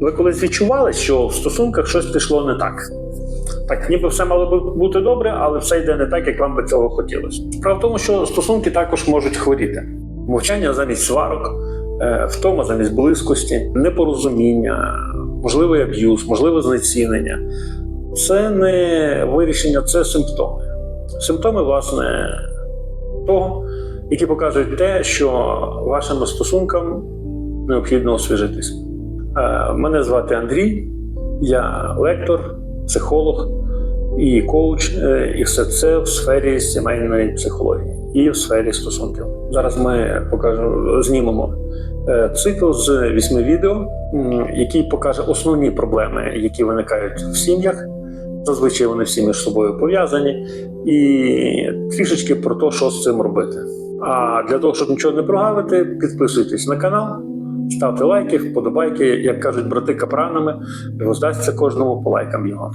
Ви колись відчували, що в стосунках щось пішло не так? Так, ніби все мало би бути добре, але все йде не так, як вам би цього хотілося. Справа в тому, що стосунки також можуть хворіти. Мовчання замість сварок, е, втома замість близькості, непорозуміння, можливий аб'юз, можливе знецінення. Це не вирішення, це симптоми. Симптоми, власне, того, які показують те, що вашим стосункам необхідно освіжитись. Е, Мене звати Андрій, я лектор, психолог і коуч, е, і все це в сфері сімейної психології і в сфері стосунків. Зараз ми покажемо, знімемо е, цикл з вісьми відео, який покаже основні проблеми, які виникають в сім'ях. Зазвичай вони всі між собою пов'язані, і трішечки про те, що з цим робити. А для того, щоб нічого не прогавити, підписуйтесь на канал, ставте лайки, вподобайки, як кажуть брати капранами, воздасться кожному по лайкам його.